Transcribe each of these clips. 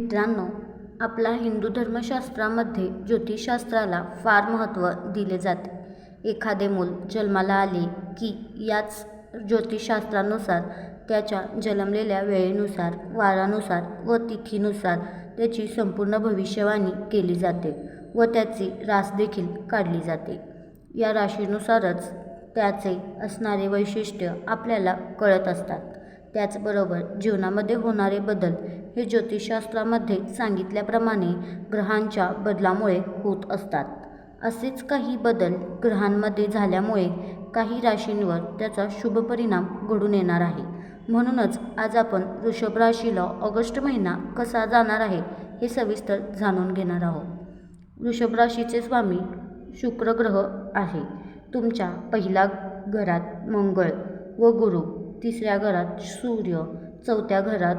मित्रांनो आपला हिंदू धर्मशास्त्रामध्ये ज्योतिषशास्त्राला फार महत्त्व दिले जाते. एखादे मूल जन्माला आले की याच ज्योतिषशास्त्रानुसार त्याच्या जन्मलेल्या वेळेनुसार वारानुसार व तिथीनुसार त्याची संपूर्ण भविष्यवाणी केली जाते व त्याची रास देखील काढली जाते. या राशीनुसारच त्याचे असणारे वैशिष्ट्य आपल्याला कळत असतात. त्याचबरोबर जीवनामध्ये होणारे बदल हे ज्योतिषशास्त्रामध्ये सांगितल्याप्रमाणे ग्रहांच्या बदलामुळे होत असतात. असेच काही बदल ग्रहांमध्ये झाल्यामुळे काही राशींवर त्याचा शुभ परिणाम घडून येणार आहे. म्हणूनच आज आपण वृषभ राशीला ऑगस्ट महिना कसा जाणार आहे हे सविस्तर जाणून घेणार आहोत. वृषभ राशीचे स्वामी शुक्र ग्रह आहे. तुमच्या पहिल्या घरात मंगळ व गुरु तिसऱ्या घरात सूर्य चौथ्या घरात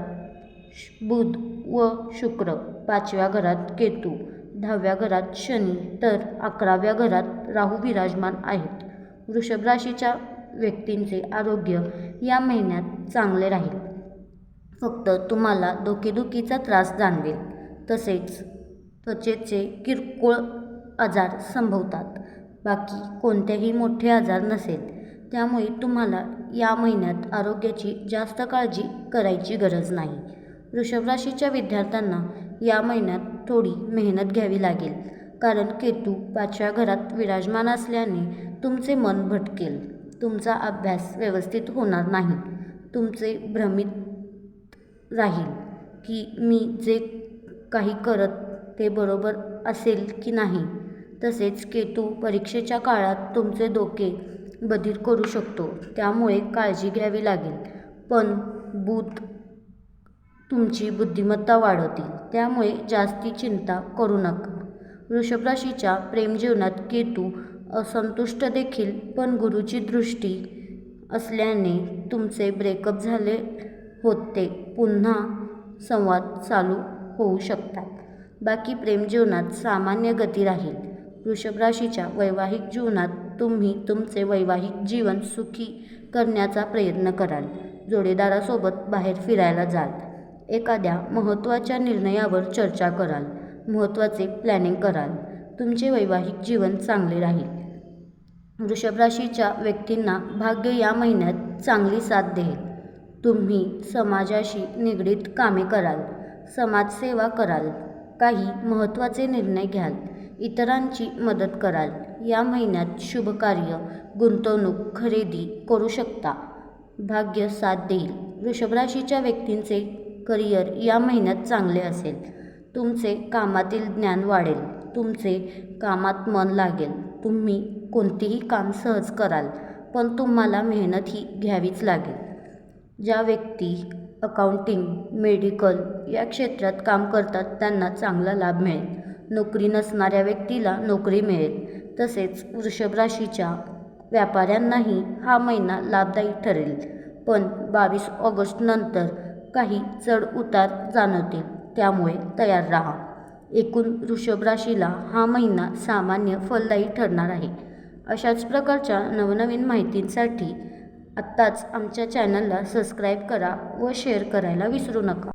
श- बुध व शुक्र पाचव्या घरात केतू दहाव्या घरात शनी तर अकराव्या घरात राहू विराजमान आहेत. वृषभ राशीच्या व्यक्तींचे आरोग्य या महिन्यात चांगले राहील. फक्त तुम्हाला डोकेदुखीचा त्रास जाणवेल. तसेच त्वचेचे किरकोळ आजार संभवतात. बाकी कोणतेही मोठे आजार नसेल. त्यामुळे तुम्हाला या महिन्यात आरोग्याची जास्त काळजी करायची गरज नाही. वृषभ राशीच्या विद्यार्थ्यांना या महिन्यात थोडी मेहनत घ्यावी लागेल. कारण केतू पाचव्या घरात विराजमान असल्याने तुमचे मन भटकेल. तुमचा अभ्यास व्यवस्थित होणार नाही. तुमचे भ्रमित राहील की मी जे काही करत ते बरोबर असेल की नाही. तसेच केतू परीक्षेच्या काळात तुमचे डोके बधीर करू शकतो. त्यामुळे काळजी घ्यावी लागेल. पण बूत तुमची बुद्धिमत्ता वाढवतील. त्यामुळे जास्ती चिंता करू नका. वृषभ राशीच्या प्रेमजीवनात केतू असंतुष्ट देखील पण गुरुची दृष्टी असल्याने तुमचे ब्रेकअप झाले होते. पुन्हा संवाद चालू होऊ शकतात. बाकी प्रेमजीवनात सामान्य गती राहील. वृषभ राशीच्या वैवाहिक जीवनात तुम्ही तुमचे वैवाहिक जीवन सुखी करण्याचा प्रयत्न कराल. जोडीदारासोबत बाहेर फिरायला जाल. एखाद्या महत्त्वाच्या निर्णयावर चर्चा कराल. महत्त्वाचे प्लॅनिंग कराल. तुमचे वैवाहिक जीवन चांगले राहील. वृषभ राशीच्या व्यक्तींना भाग्य या महिन्यात चांगली साथ देईल. तुम्ही समाजाशी निगडीत कामे कराल. समाजसेवा कराल. काही महत्त्वाचे निर्णय घ्याल. इतरांची मदत कराल. या महिन्यात शुभकार्य गुंतवणूक खरेदी करू शकता. भाग्य साथ देईल. वृषभ राशीच्या व्यक्तींचे करिअर या महिन्यात चांगले असेल. तुमचे कामातील ज्ञान वाढेल. तुमचे कामात मन लागेल. तुम्ही कोणतेही काम सहज कराल पण तुम्हाला मेहनत ही घ्यावीच लागेल. ज्या व्यक्ती अकाउंटिंग मेडिकल या क्षेत्रात काम करतात त्यांना चांगला लाभ मिळेल. नोकरी नसणाऱ्या व्यक्तीला नोकरी मिळेल. तसेच वृषभ राशीच्या व्यापाऱ्यांनाही हा महिना लाभदायी ठरेल. पण बावीस ऑगस्ट नंतर काही चढ उतार जाणवतील. त्यामुळे तयार राहा. एकूण वृषभ राशीला हा महिना सामान्य फलदायी ठरणार आहे. अशाच प्रकारच्या नवनवीन माहितींसाठी आत्ताच आमच्या चॅनलला सबस्क्राईब करा व शेअर करायला विसरू नका.